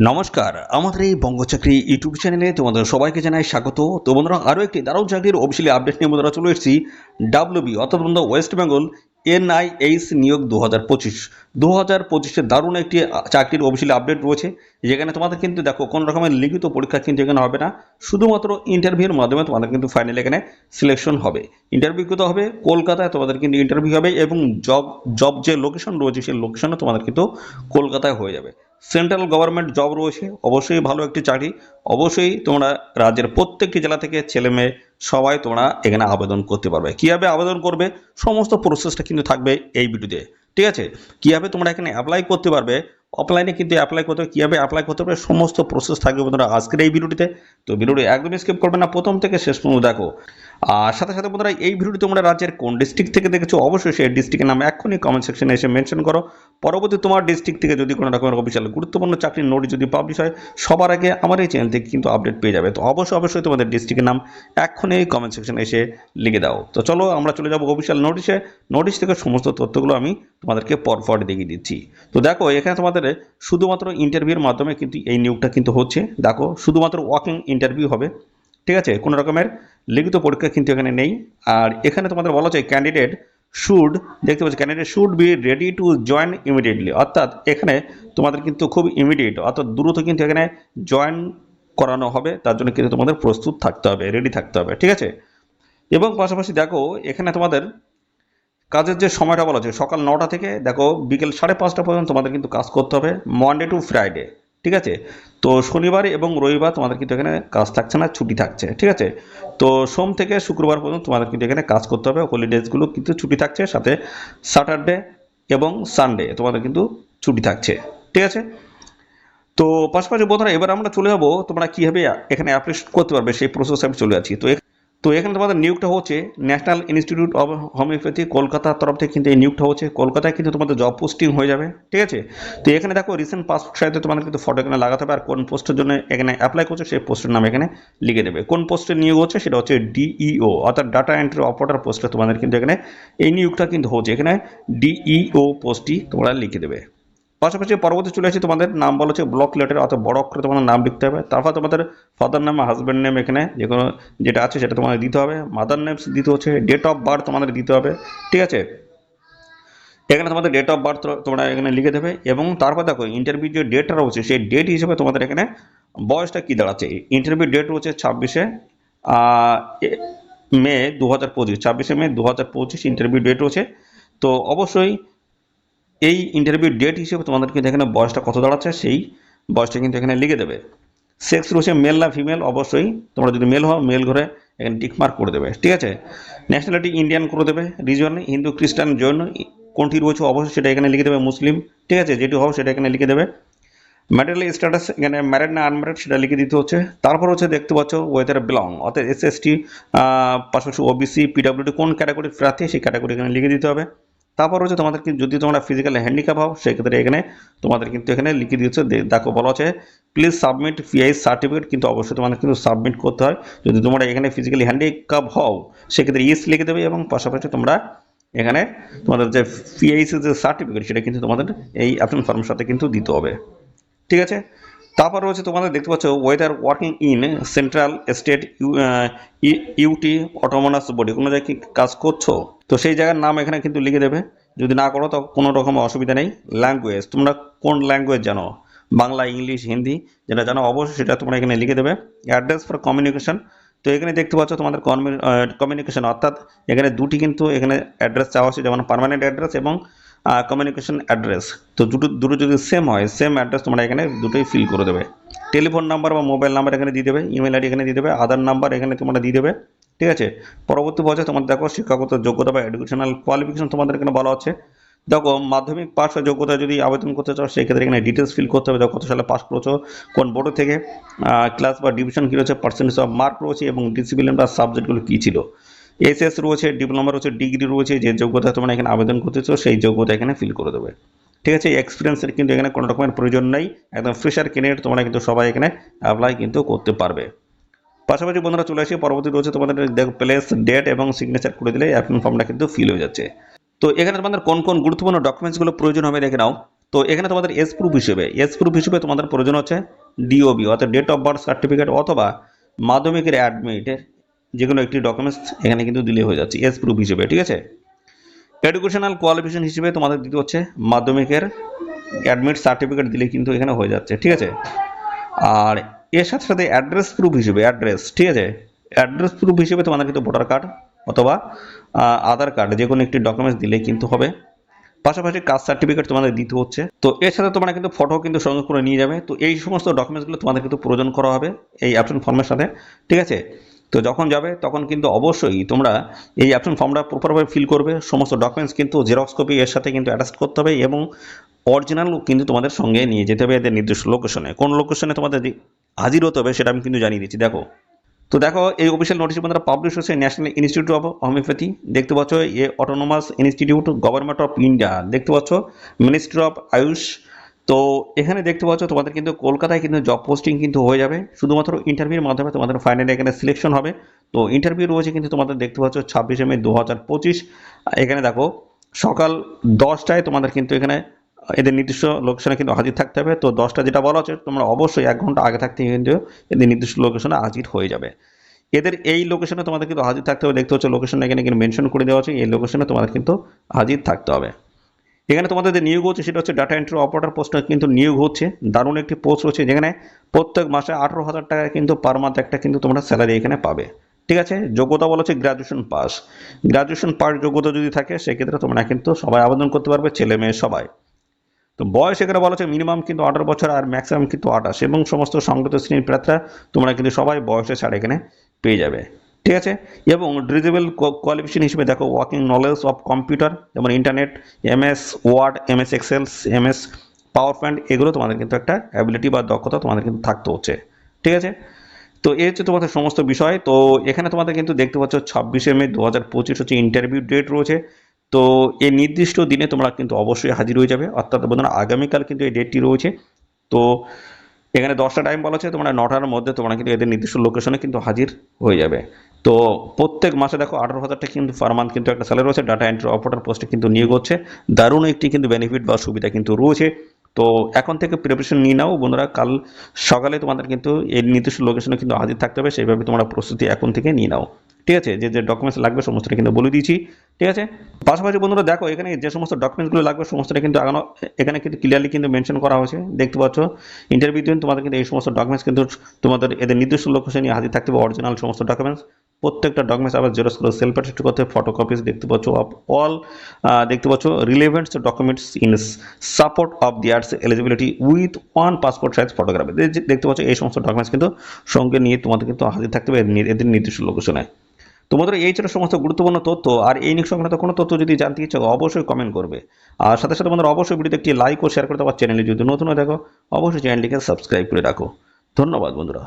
নমস্কার, আমাদের এই বঙ্গচাকরি ইউটিউব চ্যানেলে তোমাদের সবাইকে জানাই স্বাগত। তো বন্ধুরা, আরও একটি দারুণ চাকরির অফিসিয়ালি আপডেট নিয়ে বন্ধুরা চলে এসেছি। ডাব্লিউবি অর্থাৎ বন্ধু ওয়েস্ট বেঙ্গল এনআইএইচ নিয়োগ দু হাজার পঁচিশ। দু হাজার পঁচিশের দারুণ একটি চাকরির অফিসিয়ালি আপডেট রয়েছে। যেখানে তোমাদের কিন্তু দেখো, কোনো রকমের লিখিত পরীক্ষা কিন্তু এখানে হবে না। শুধুমাত্র ইন্টারভিউর মাধ্যমে তোমাদের কিন্তু ফাইনাল এখানে সিলেকশন হবে। ইন্টারভিউ কিন্তু হবে? কলকাতায় তোমাদের কিন্তু ইন্টারভিউ হবে এবং জব জব যে লোকেশন রয়েছে, সেই লোকেশনও তোমাদের কিন্তু কলকাতায় হয়ে যাবে। সেন্ট্রাল গভর্নমেন্ট জব রয়েছে, অবশ্যই ভালো একটি চাকরি। অবশ্যই তোমরা রাজ্যের প্রত্যেকটি জেলা থেকে ছেলে মেয়ে সবাই তোমরা এখানে আবেদন করতে পারবে। কীভাবে আবেদন করবে, সমস্ত প্রসেসটা কিন্তু থাকবে এই ভিডিওতে ঠিক আছে? কীভাবে তোমরা এখানে অ্যাপ্লাই করতে পারবে অফলাইনে কিন্তু অ্যাপ্লাই করতে হবে, কীভাবে অ্যাপ্লাই করতে হবে, সমস্ত প্রসেস থাকবে বন্ধুরা আজকের এই ভিডিওটিতে। তো ভিডিওটি একদমই স্কিপ করবে না, প্রথম থেকে শেষ পর্যন্ত দেখো। আর সাথে সাথে বন্ধুরা, এই ভিডিওটি তোমরা রাজ্যের কোন ডিস্ট্রিক্ট থেকে দেখেছ, অবশ্যই সেই ডিস্ট্রিক্টের নাম এক্ষুনি কমেন্ট সেকশনে এসে মেনশন করো। পরবর্তী তোমার ডিস্ট্রিক্ট থেকে যদি কোনো রকমের অফিসিয়াল গুরুত্বপূর্ণ চাকরির নোটিশ যদি পাবলিশ হয়, সবার আগে আমার এই চ্যানেল থেকে কিন্তু আপডেট পেয়ে যাবে। তো অবশ্যই অবশ্যই তোমাদের ডিস্ট্রিক্টের নাম এক্ষুনি কমেন্ট সেকশনে এসে লিখে দাও। তো চলো, আমরা চলে যাব অফিসিয়াল নোটিশে নোটিশ থেকে সমস্ত তথ্যগুলো আমি তোমাদেরকে পরপর দেখিয়ে দিচ্ছি। তো দেখো, এখানে তোমাদের শুধুমাত্র ইন্টারভিউর মাধ্যমে কিন্তু এই নিয়োগটা কিন্তু হচ্ছে। দেখো, শুধুমাত্র ওয়াকিং ইন্টারভিউ হবে। ঠিক আছে? কোনো রকমের লিখিত পরীক্ষা কিন্তু এখানে নেই। আর এখানে তোমাদের বলা হচ্ছে ক্যান্ডিডেট শুড দেখতে পাচ্ছি candidate should be ready to join immediately অর্থাৎ এখানে তোমাদের কিন্তু খুব ইমিডিয়েট অর্থাৎ দ্রুত কিন্তু এখানে জয়েন করানো হবে। তার জন্য কিন্তু তোমাদের প্রস্তুত থাকতে হবে রেডি থাকতে হবে। ঠিক আছে? এবং পাশাপাশি দেখো, এখানে তোমাদের কাজের যে সময়টা বলা হচ্ছে, সকাল নটা থেকে দেখো বিকেল সাড়ে পাঁচটা পর্যন্ত তোমাদের কিন্তু কাজ করতে হবে মনডে টু ফ্রাইডে ঠিক আছে? তো শনিবার এবং রবিবার তোমাদের কিন্তু এখানে কাজ থাকছে না, ছুটি থাকছে, ঠিক আছে? তো সোম থেকে শুক্রবার পর্যন্ত তোমাদের কিন্তু এখানে কাজ করতে হবে হলিডেজগুলো কিন্তু ছুটি থাকছে, সাথে স্যাটারডে এবং সানডে তোমাদের কিন্তু ছুটি থাকছে, ঠিক আছে? তো পাশাপাশি বন্ধুরা, এবার আমরা চলে যাব তোমরা কীভাবে এখানে অ্যাপ্লিকেশন করতে পারবে, সেই প্রসেসে আমি চলে যাচ্ছি। তো তো এখানে তোমাদের নিয়োগটা হচ্ছে ন্যাশনাল ইনস্টিটিউট অফ হোমিওপ্যাথি কলকাতার তরফ থেকে কিন্তু এই নিয়োগটা হচ্ছে। কলকাতায় কিন্তু তোমাদের জব পোস্টিং হয়ে যাবে, ঠিক আছে? তো এখানে দেখো রিসেন্ট পাসপোর্ট সাইজে তোমাদের কিন্তু ফটো এখানে লাগাতে হবে, আর কোন পোস্টের জন্য এখানে অ্যাপ্লাই করছ সেই পোস্টের নাম এখানে লিখে দেবে। কোন পোস্টে নিয়োগ হচ্ছে সেটা হচ্ছে ডিইও অর্থাৎ ডাটা এন্ট্রি অপারেটর পোস্টে তোমাদের কিন্তু এখানে এই নিয়োগটা কিন্তু হচ্ছে। এখানে ডিইও পোস্টটি তোমরা লিখে দেবে। পাশাপাশি পরবর্তী চলে আসি, তোমাদের নাম বলা হচ্ছে ব্লক লেটার অর্থাৎ বড় অক্ষরে তোমাদের নাম লিখতে হবে। তারপর তোমাদের ফাদার নেম হাজব্যান্ড নেম এখানে যে কোনো যেটা আছে সেটা তোমাদের দিতে হবে। মাদার নেমস দিতে হচ্ছে ডেট অফ বার্থ তোমাদের দিতে হবে, ঠিক আছে? এখানে তোমাদের ডেট অফ বার্থ তোমরা এখানে লিখে দেবে এবং তারপর দেখো ইন্টারভিউ যে ডেটটা রয়েছে, সেই ডেট হিসেবে তোমাদের এখানে বয়সটা কী দাঁড়াচ্ছে? ইন্টারভিউ ডেট রয়েছে ছাব্বিশে মে দু হাজার পঁচিশ, ছাব্বিশে মে দু হাজার পঁচিশ ইন্টারভিউ ডেট রয়েছে তো অবশ্যই এই ইন্টারভিউ ডেট হিসেবে তোমাদের কিন্তু এখানে বয়সটা কত দাঁড়াচ্ছে সেই বয়সটা কিন্তু এখানে লিখে দেবে। সেক্স রয়েছে মেল না ফিমেল অবশ্যই তোমরা যদি মেল হও মেল ঘরে এখানে টিকমার্ক করে দেবে, ঠিক আছে? ন্যাশনালিটি ইন্ডিয়ান করে দেবে রিজন হিন্দু খ্রিস্টান জৈন কোনটি রয়েছে অবশ্যই সেটা এখানে লিখে দেবে মুসলিম ঠিক আছে? যেটি হবে সেটা এখানে লিখে দেবে। ম্যাটেরিয়াল স্ট্যাটাস এখানে ম্যারিড না আনম্যারিড সেটা লিখে দিতে হচ্ছে। তারপর হচ্ছে দেখতে পাচ্ছ ওয়েদার বিলং অর্থাৎ এস এস টি পাশাপাশি ওবিসি পিডাব্লিউডি কোন ক্যাটাগরির প্রার্থী সেই ক্যাটাগরি এখানে লিখে দিতে হবে। তারপর হচ্ছে তোমাদের যদি তোমরা ফিজিক্যাল হ্যান্ডিক্যাপ হও, সেক্ষেত্রে এখানে তোমাদের কিন্তু এখানে লিখে দিচ্ছে দে- দেখো বলা হচ্ছে প্লিজ সাবমিট পিআই সার্টিফিকেট কিন্তু অবশ্যই তোমাদের কিন্তু সাবমিট করতে হয়। যদি তোমরা এখানে ফিজিক্যালি হ্যান্ডিক্যাপ হও, সেক্ষেত্রে ইস লিখে দেবে এবং পাশাপাশি তোমরা এখানে তোমাদের যে পিআইসি যে সার্টিফিকেট সেটা কিন্তু তোমাদের এই অ্যাপ্লিকেশন ফর্মের সাথে কিন্তু দিতে হবে। ঠিক আছে? তারপর রয়েছে তোমাদের দেখতে পাচ্ছ whether working in central state UT autonomous body কোনো জায়গায় কাজ করছ? তো সেই জায়গার নাম এখানে কিন্তু লিখে দেবে। যদি না করো তো কোনো রকম অসুবিধা নেই। ল্যাঙ্গুয়েজ তোমরা কোন ল্যাঙ্গুয়েজ জানো? বাংলা, ইংলিশ, হিন্দি যেটা জানো, অবশ্যই সেটা তোমরা এখানে লিখে দেবে। অ্যাড্রেস ফর কমিউনিকেশন তো এখানে দেখতে পাচ্ছ তোমাদের কমিউনিকেশন অর্থাৎ এখানে দুটি কিন্তু এখানে অ্যাড্রেস চাওয়া হচ্ছে যেমন পার্মানেন্ট অ্যাড্রেস এবং কমিউনিকেশন অ্যাড্রেস তো দুটো দুটো যদি সেম হয় সেম অ্যাড্রেস তোমরা এখানে দুটোই ফিল করে দেবে। টেলিফোন নাম্বার বা মোবাইল নাম্বার এখানে দিয়ে দেবে ইমেল আইডি এখানে দিয়ে দেবে আধার নাম্বার এখানে তোমরা দিয়ে দেবে, ঠিক আছে? পরবর্তী পর্যায়ে তোমাদের দেখো শিক্ষাগত যোগ্যতা বা এডুকেশনাল কোয়ালিফিকেশন তোমাদের এখানে বলা হচ্ছে দেখো, মাধ্যমিক পাস বা যোগ্যতা যদি আবেদন করতে চাও, সেক্ষেত্রে এখানে ডিটেলস ফিল করতে হবে। দেখো, কত সালে পাস করেছ, কোন বোর্ড থেকে ক্লাস বা ডিভিশন কী রয়েছে পার্সেন্টেজ অফ মার্ক রয়েছে এবং ডিসিপ্লিন বা সাবজেক্টগুলো কী ছিল। এসএস রয়েছে ডিপ্লোমা রয়েছে ডিগ্রি রয়েছে, যে যোগ্যতা তোমরা এখানে আবেদন করতেছো, সেই যোগ্যতা এখানে ফিল করে দেবে। ঠিক আছে এক্সপিরিয়েন্সের কিন্তু এখানে কোনো রকমের প্রয়োজন নেই। একদম ফ্রেশার ক্যান্ডিডেট তোমরা কিন্তু সবাই এখানে অ্যাপ্লাই কিন্তু করতে পারবে। পাশাপাশি বন্ধুরা চলে আসি, পরবর্তী রয়েছে তোমাদের দেখো প্লেস ডেট এবং সিগনেচার করে দিলে অ্যাপ্লিকেশন ফর্মটা কিন্তু ফিল হয়ে যাচ্ছে। তো এখানে তোমাদের কোন কোন গুরুত্বপূর্ণ ডকুমেন্টসগুলো প্রয়োজন হবে দেখে নাও। তো এখানে তোমাদের এস প্রুফ হিসেবে এস প্রুফ হিসেবে তোমাদের প্রয়োজন হচ্ছে ডিওবি অর্থাৎ ডেট অফ বার্থ সার্টিফিকেট অথবা মাধ্যমিকের অ্যাডমিটের যে কোনো একটি ডকুমেন্টস এখানে কিন্তু দিলে হয়ে যাচ্ছে। এস প্রুফ হিসেবে, ঠিক আছে? এডুকেশনাল কোয়ালিফিকেশন হিসেবে তোমাদের দিতে হচ্ছে মাধ্যমিকের অ্যাডমিট সার্টিফিকেট দিলে কিন্তু এখানে হয়ে যাচ্ছে, ঠিক আছে? আর এর সাথে সাথে অ্যাড্রেস প্রুফ হিসেবে অ্যাড্রেস ঠিক আছে? অ্যাড্রেস প্রুফ হিসেবে তোমাদের কিন্তু ভোটার কার্ড অথবা আধার কার্ড যে কোনো একটি ডকুমেন্টস দিলে কিন্তু হবে। পাশাপাশি কাস্ট সার্টিফিকেট তোমাদের দিতে হচ্ছে। তো এর সাথে তোমরা কিন্তু ফটো কিন্তু সঙ্গে করে নিয়ে যাবে। তো এই সমস্ত ডকুমেন্টসগুলো তোমাদের কিন্তু প্রয়োজন করা হবে এই অ্যাপশন ফর্মের সাথে, ঠিক আছে? তো যখন যাবে, তখন কিন্তু অবশ্যই তোমরা এই অ্যাপশন ফর্মটা প্রপারভাবে ফিল করবে। সমস্ত ডকুমেন্টস কিন্তু জেরক্স কপি এর সাথে কিন্তু অ্যাটাচ করতে হবে এবং অরিজিনাল কিন্তু তোমাদের সঙ্গে নিয়ে যেতে হবে এদের নির্দিষ্ট লোকেশনে কোন লোকেশনে তোমাদের হাজির হতে হবে সেটা আমি কিন্তু জানিয়ে দিচ্ছি, দেখো। তো দেখো, এই অফিসিয়াল নোটিশ বন্ধুরা পাবলিশ হচ্ছে ন্যাশনাল ইনস্টিটিউট অফ হোমিওপ্যাথি দেখতে পাচ্ছ, a autonomous institute Government of India দেখতে পাচ্ছ মিনিস্ট্রি অফ আয়ুষ তো এখানে দেখতে পাচ্ছ তোমাদের কিন্তু কলকাতায় কিন্তু জব পোস্টিং কিন্তু হয়ে যাবে। শুধুমাত্র ইন্টারভিউর মাধ্যমে তোমাদের ফাইনালি এখানে সিলেকশন হবে। তো ইন্টারভিউ রয়েছে কিন্তু তোমাদের দেখতে পাচ্ছ ছাব্বিশে মে দু হাজার পঁচিশ। এখানে দেখো, সকাল দশটায় তোমাদের কিন্তু এখানে এদের নির্দিষ্ট লোকেশনে কিন্তু হাজির থাকতে হবে। তো দশটা যেটা বলা হচ্ছে, তোমরা অবশ্যই এক ঘণ্টা আগে থাকতে কিন্তু এদের নির্দিষ্ট লোকেশনে হাজির হয়ে যাবে। এদের এই লোকেশনে তোমাদের কিন্তু হাজির থাকতে হবে। দেখতে হচ্ছে লোকেশন এখানে কিন্তু মেনশন করে দেওয়া আছে। এই লোকেশনে তোমাদের কিন্তু হাজির থাকতে হবে। এখানে তোমাদের যে নিয়োগ হচ্ছে, সেটা হচ্ছে ডাটা এন্ট্রি অপারেটর পোস্টে কিন্তু নিয়োগ হচ্ছে। দারুণ একটি পোস্ট রয়েছে, যেখানে প্রত্যেক মাসে আঠেরো হাজার টাকা কিন্তু পার মান্থ একটা কিন্তু তোমরা স্যালারি এখানে পাবে। ঠিক আছে? যোগ্যতা বলা হচ্ছে গ্রাজুয়েশন পাস গ্রাজুয়েশন পাস যোগ্যতা যদি থাকে, সেক্ষেত্রে তোমরা কিন্তু সবাই আবেদন করতে পারবে, ছেলে মেয়ে সবাই। তো বয়স এখানে বলা হচ্ছে মিনিমাম কিন্তু আঠারো বছর আর ম্যাক্সিমাম কিন্তু আঠাশ। এবং সমস্ত সংগত শ্রেণির প্রার্থীরা তোমরা কিন্তু সবাই বয়সে ছাড় এখানে পেয়ে যাবে। ঠিক আছে? এবং ডিজেবল কোয়ালিফিকেশন হিসেবে দেখো ওয়ার্কিং নলেজ অফ কম্পিউটার যেমন internet MS Word MS Excels MS PowerPoint এগুলো তোমাদের কিন্তু একটা অ্যাবিলিটি বা দক্ষতা তোমাদের কিন্তু থাকতে হচ্ছে। ঠিক আছে? তো এই হচ্ছে তোমাদের সমস্ত বিষয়। তো এখানে তোমাদের কিন্তু দেখতে পাচ্ছ, ছাব্বিশে মে দু হাজার পঁচিশ হচ্ছে ইন্টারভিউ ডেট রয়েছে। তো এই নির্দিষ্ট দিনে তোমরা কিন্তু অবশ্যই হাজির হয়ে যাবে। অর্থাৎ বন্ধুরা, আগামীকাল কিন্তু এই ডেটটি রয়েছে। তো এখানে দশটা টাইম বলা হচ্ছে, তোমরা নটার মধ্যে তোমরা কিন্তু এদের নির্দিষ্ট লোকেশনে কিন্তু হাজির হয়ে যাবে। তো প্রত্যেক মাসে দেখো আঠারো হাজার টাকা কিন্তু পার মান্থ কিন্তু একটা স্যালারি রয়েছে ডাটা এন্ট্রি অপারেটর পোস্টে কিন্তু নিয়োগ হচ্ছে। দারুণ একটি কিন্তু বেনিফিট বা সুবিধা কিন্তু রয়েছে। তো এখন থেকে প্রিপারেশন নিয়ে নাও বন্ধুরা, কাল সকালে তোমাদের কিন্তু এই নির্দিষ্ট লোকেশনে কিন্তু হাজির থাকতে হবে, সেইভাবে তোমরা প্রস্তুতি এখন থেকে নিয়ে নাও। ঠিক আছে, যে যে ডকুমেন্টস লাগবে সমস্তটা কিন্তু বলে দিয়েছি। ঠিক আছে? পাশাপাশি বন্ধুরা দেখো, এখানে যে সমস্ত ডকুমেন্টসগুলো লাগবে, সমস্তটা কিন্তু আগানো এখানে কিন্তু ক্লিয়ারলি কিন্তু মেনশন করা হয়েছে। দেখতে পাচ্ছ ইন্টারভিউ দিন তোমাদের কিন্তু এই সমস্ত ডকুমেন্টস কিন্তু তোমাদের এদের নির্দিষ্ট লোকেশনে হাজির থাকতে হবে অরিজিনাল সমস্ত ডকুমেন্টস প্রত্যেকটা ডকুমেন্টস আবার জেরক্স করে সেলফ অ্যাটেস্ট করতে ফটো কপিস দেখতে পাচ্ছ অফ অল দেখতে পাচ্ছ relevants documents in support of the arts eligibility with one passport size photography দেখতে পাচ্ছ, এই সমস্ত ডকুমেন্টস কিন্তু সঙ্গে নিয়ে তোমাদের কিন্তু হাজির থাকতে হবে, এদের নির্দিষ্ট লোকেশনে তোমাদের এই ছিল সমস্ত গুরুত্বপূর্ণ তথ্য, আর এই নিয়ে সংক্রান্ত কোনো তথ্য যদি জানতে ইচ্ছে, অবশ্যই কমেন্ট করবে। আর সাথে সাথে বন্ধুরা, অবশ্যই ভিডিওতে একটি লাইক ও শেয়ার করতে পারো চ্যানেলে যদি নতুন হয়ে থাকো, অবশ্যই চ্যানেলটিকে সাবস্ক্রাইব করে রাখো। ধন্যবাদ বন্ধুরা।